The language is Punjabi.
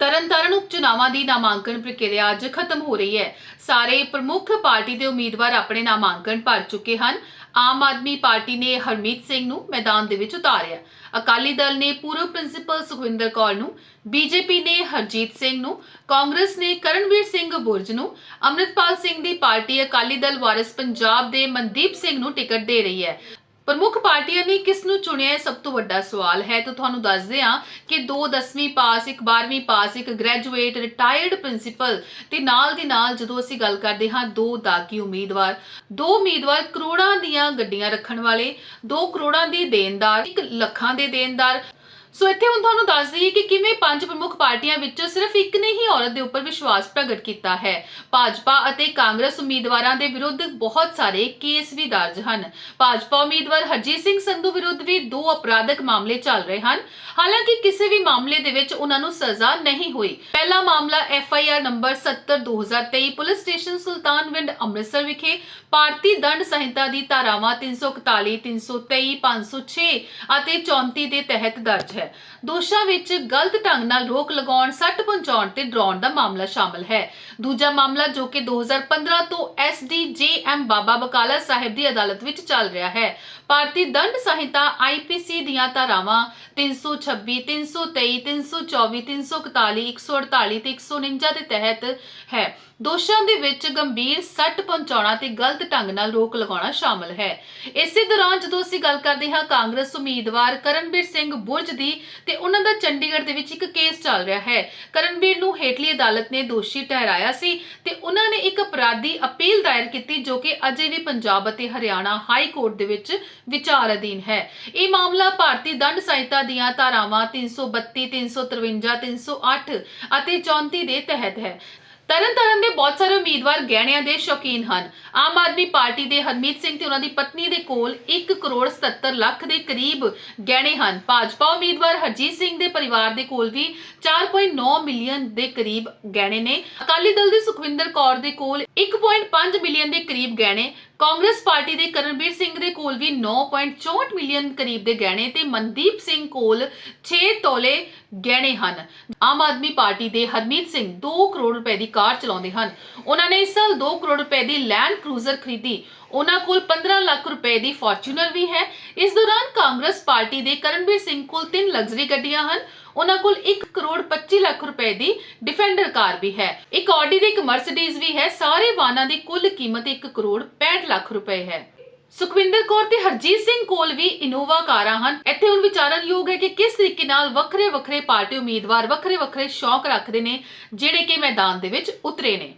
ਤਰਨਤਾਰਨ ਉਪਚੁਣਾਵਾਂ ਦੀ ਨਾਮਾਂਕਨ ਪ੍ਰਕਿਰਿਆ ਅੱਜ ਖਤਮ ਹੋ ਰਹੀ ਹੈ। ਸਾਰੇ ਪ੍ਰਮੁੱਖ ਪਾਰਟੀ ਦੇ ਉਮੀਦਵਾਰ ਆਪਣੇ ਨਾਮਾਂਕਨ ਭਰ ਚੁੱਕੇ ਹਨ। ਆਮ ਆਦਮੀ ਪਾਰਟੀ ਨੇ ਹਰਮੀਤ ਸਿੰਘ ਨੂੰ ਮੈਦਾਨ ਦੇ ਵਿੱਚ ਉਤਾਰਿਆ। ਅਕਾਲੀ ਦਲ ਨੇ ਪੂਰਵ ਪ੍ਰਿੰਸੀਪਲ ਸੁਖਵਿੰਦਰ ਕੌਰ ਨੂੰ, ਬੀਜੇਪੀ ਨੇ ਹਰਜੀਤ ਸਿੰਘ ਨੂੰ, ਕਾਂਗਰਸ ਨੇ ਕਰਨਵੀਰ ਸਿੰਘ ਬੁਰਜ ਨੂੰ, ਅੰਮ੍ਰਿਤਪਾਲ ਸਿੰਘ ਦੀ ਪਾਰਟੀ ਅਕਾਲੀ ਦਲ ਵਾਰਿਸ ਪੰਜਾਬ ਦੇ ਮਨਦੀਪ ਸਿੰਘ ਨੂੰ ਟਿਕਟ ਦੇ ਰਹੀ ਹੈ। ਪ੍ਰਮੁੱਖ ਪਾਰਟੀਆਂ ਨੇ ਕਿਸ ਨੂੰ ਚੁਣਿਆ ਸਭ ਤੋਂ ਵੱਡਾ ਸਵਾਲ ਹੈ। ਤਾਂ ਤੁਹਾਨੂੰ ਦੱਸਦੇ ਹਾਂ ਕਿ ਦੋ 10ਵੀਂ ਪਾਸ, ਇੱਕ 12ਵੀਂ ਪਾਸ, ਇੱਕ ਗ੍ਰੈਜੂਏਟ ਰਿਟਾਇਰਡ ਪ੍ਰਿੰਸੀਪਲ ਤੇ ਨਾਲ ਦੀ ਨਾਲ ਜਦੋਂ ਅਸੀਂ ਗੱਲ ਕਰਦੇ ਹਾਂ ਦੋ ਦਾਗੀ ਉਮੀਦਵਾਰ। ਦੋ ਉਮੀਦਵਾਰ ਕਰੋੜਾਂ ਦੀਆਂ ਗੱਡੀਆਂ ਰੱਖਣ ਵਾਲੇ, ਦੋ ਕਰੋੜਾਂ ਦੀ ਦੇਣਦਾਰ, ਇੱਕ ਲੱਖਾਂ ਦੇ ਦੇਣਦਾਰ ਸੋ ਇੱਥੇ ਹੁਣ ਤੁਹਾਨੂੰ ਦੱਸ ਦਈਏ ਕਿ ਕਿਵੇਂ ਪੰਜ ਪ੍ਰਮੁੱਖ ਪਾਰਟੀਆਂ ਵਿੱਚੋਂ ਸਿਰਫ ਇੱਕ ਨੇ ਹੀ ਔਰਤ ਦੇ ਉੱਪਰ ਵਿਸ਼ਵਾਸ ਪ੍ਰਗਟ ਕੀਤਾ ਹੈ। ਭਾਜਪਾ ਅਤੇ ਕਾਂਗਰਸ ਉਮੀਦਵਾਰਾਂ ਦੇ ਵਿਰੁੱਧ ਬਹੁਤ ਸਾਰੇ ਕੇਸ ਵੀ ਦਰਜ ਹਨ। ਭਾਜਪਾ ਉਮੀਦਵਾਰ ਹਰਜੀਤ ਸਿੰਘ ਸੰਧੂ ਵਿਰੁੱਧ ਵੀ ਦੋ ਅਪਰਾਧਿਕ ਮਾਮਲੇ ਚੱਲ ਰਹੇ ਹਨ। ਹਾਲਾਂਕਿ ਕਿਸੇ ਵੀ ਮਾਮਲੇ ਦੇ ਵਿੱਚ ਉਹਨਾਂ ਨੂੰ ਸਜ਼ਾ ਨਹੀਂ ਹੋਈ। ਪਹਿਲਾ ਮਾਮਲਾ F I R number 70 2023 police station Sultanwind, Amritsar ਵਿਖੇ ਭਾਰਤੀ ਦੰਡ ਸੰਹਿਤਾ ਦੀ ਧਾਰਾਵਾਂ 341 323 506 ਅਤੇ 34 ਦੇ ਤਹਿਤ ਦਰਜ ਹੈ। ਦੋਸ਼ਾਂ ਵਿੱਚ ਗਲਤ ਢੰਗ ਨਾਲ ਰੋਕ ਲਗਾਉਣ, ਸੱਟ ਪਹੁੰਚਾਉਣ ਤੇ ਡਰਾਉਣ ਦਾ ਮਾਮਲਾ ਸ਼ਾਮਲ ਹੈ। ਦੂਜਾ ਮਾਮਲਾ ਜੋ ਕਿ 2015 ਤੋਂ ਐਸਡੀਜੇਐਮ ਬਾਬਾ ਬਕਾਲਾ ਸਾਹਿਬ ਦੀ ਅਦਾਲਤ ਵਿੱਚ ਚੱਲ ਰਿਹਾ ਹੈ। ਭਾਰਤੀ ਦੰਡ ਸੰਹਿਤਾ ਆਈਪੀਸੀ ਦੀਆਂ ਧਾਰਾਵਾਂ 326 323 324 341 148 ਤੇ 149 ਦੇ ਤਹਿਤ ਹੈ। ਦੋਸ਼ਾਂ ਦੇ ਵਿੱਚ ਗੰਭੀਰ ਸੱਟ ਪਹੁੰਚਾਉਣਾ ਤੇ ਗਲਤ ਢੰਗ ਨਾਲ ਰੋਕ ਲਗਾਉਣਾ ਸ਼ਾਮਲ ਹੈ। ਇਸੇ ਦੌਰਾਨ ਜਦੋਂ ਅਸੀਂ ਗੱਲ ਕਰਦੇ ਹਾਂ ਕਾਂਗਰਸ ਉਮੀਦਵਾਰ ਕਰਨਵੀਰ ਸਿੰਘ ਬੁਰਜ ਦੀ ਤੇ ਉਹਨਾਂ ਦਾ ਚੰਡੀਗੜ੍ਹ ਦੇ ਵਿੱਚ ਇੱਕ ਕੇਸ ਚੱਲ ਰਿਹਾ ਹੈ। ਕਰਨਵੀਰ ਨੂੰ ਹੇਠਲੀ ਅਦਾਲਤ ਨੇ ਦੋਸ਼ੀ ਠਹਿਰਾਇਆ ਸੀ ਤੇ ਉਹਨਾਂ ਨੇ ਇੱਕ ਅਪਰਾਧੀ ਅਪੀਲ ਦਾਇਰ ਕੀਤੀ ਜੋ ਕਿ ਅਜੇ ਵੀ ਪੰਜਾਬ ਅਤੇ ਹਰਿਆਣਾ ਹਾਈ ਕੋਰਟ ਦੇ ਵਿੱਚ ਵਿਚਾਰ ਅਧੀਨ ਹੈ। ਇਹ ਮਾਮਲਾ ਭਾਰਤੀ ਦੰਡ ਸੰਹਿਤਾ ਦੀਆਂ ਧਾਰਾਵਾਂ 332 353 308 ਅਤੇ 34 ਦੇ ਤਹਿਤ ਹੈ। ਤਰਨਤਾਰਨ ਦੇ ਬਹੁਤ ਸਾਰੇ ਉਮੀਦਵਾਰ ਗਹਿਣਿਆਂ ਦੇ ਸ਼ੌਕੀਨ ਹਨ। ਆਮ ਆਦਮੀ ਪਾਰਟੀ ਦੇ ਹਰਮੀਤ ਸਿੰਘ ਤੇ ਉਹਨਾਂ ਦੀ ਪਤਨੀ ਦੇ ਕੋਲ 1 ਕਰੋੜ 77 ਲੱਖ ਦੇ ਕਰੀਬ ਗਹਿਣੇ ਹਨ। ਭਾਜਪਾ ਉਮੀਦਵਾਰ ਹਰਜੀਤ ਸਿੰਘ ਦੇ ਪਰਿਵਾਰ ਦੇ ਕੋਲ ਵੀ 4.9 ਮਿਲੀਅਨ ਦੇ ਕਰੀਬ ਗਹਿਣੇ ਨੇ। ਅਕਾਲੀ ਦਲ ਦੇ ਸੁਖਵਿੰਦਰ ਕੌਰ ਦੇ ਕੋਲ 1.5 ਮਿਲੀਅਨ ਦੇ ਕਰੀਬ ਗਹਿਣੇ, ਕਾਂਗਰਸ ਪਾਰਟੀ ਦੇ ਕਰਨਵੀਰ ਸਿੰਘ ਦੇ ਕੋਲ ਵੀ 9.64 ਮਿਲੀਅਨ ਕਰੀਬ ਦੇ ਗਹਿਣੇ ਤੇ ਮਨਦੀਪ ਸਿੰਘ ਕੋਲ 6 ਤੋਲੇ ਗਹਿਣੇ ਹਨ। ਆਮ ਆਦਮੀ ਪਾਰਟੀ ਦੇ ਹਰਮੀਤ ਸਿੰਘ 2 ਕਰੋੜ ਰੁਪਏ ਦੀ ਕਾਰ ਚਲਾਉਂਦੇ ਹਨ। ਉਹਨਾਂ ਨੇ ਇਸ ਸਾਲ 2 ਕਰੋੜ ਰੁਪਏ ਦੀ ਲੈਂਡ ਕਰੂਜ਼ਰ ਖਰੀਦੀ। ਉਹਨਾਂ ਕੋਲ 15 ਲੱਖ ਰੁਪਏ ਦੀ ਫੋਰਚੂਨਰ ਵੀ ਹੈ। ਇਸ ਦੌਰਾਨ ਕਾਂਗਰਸ ਪਾਰਟੀ ਦੇ ਕਰਨਵੀਰ ਸਿੰਘ ਕੋਲ 3 ਲਗਜ਼ਰੀ ਗੱਡੀਆਂ ਹਨ। ਉਹਨਾਂ ਕੋਲ 1 ਕਰੋੜ 25 ਲੱਖ ਰੁਪਏ ਦੀ ਡਿਫੈਂਡਰ ਕਾਰ ਵੀ ਹੈ। ਇੱਕ ਆਡੀ ਤੇ ਇੱਕ ਮਰਸੀਡੀਜ਼ ਵੀ ਹੈ। ਸਾਰੇ ਵਾਹਨਾਂ ਦੀ ਕੁੱਲ ਕੀਮਤ 1 ਕਰੋੜ 65 ਲੱਖ ਰੁਪਏ ਹੈ। ਸੁਖਵਿੰਦਰ ਕੌਰ ਤੇ ਹਰਜੀਤ ਸਿੰਘ ਕੋਲ ਵੀ ਇਨੋਵਾ ਕਾਰਾਂ ਹਨ। ਇੱਥੇ ਹੁਣ ਵਿਚਾਰਨਯੋਗ ਹੈ ਕਿ ਕਿਸ ਤਰੀਕੇ ਨਾਲ ਵੱਖਰੇ ਵੱਖਰੇ ਪਾਰਟੀ ਉਮੀਦਵਾਰ ਵੱਖਰੇ ਵੱਖਰੇ ਸ਼ੌਕ ਰੱਖਦੇ ਨੇ, ਜਿਹੜੇ ਕਿ ਮੈਦਾਨ ਦੇ ਵਿੱਚ ਉਤਰੇ ਨੇ।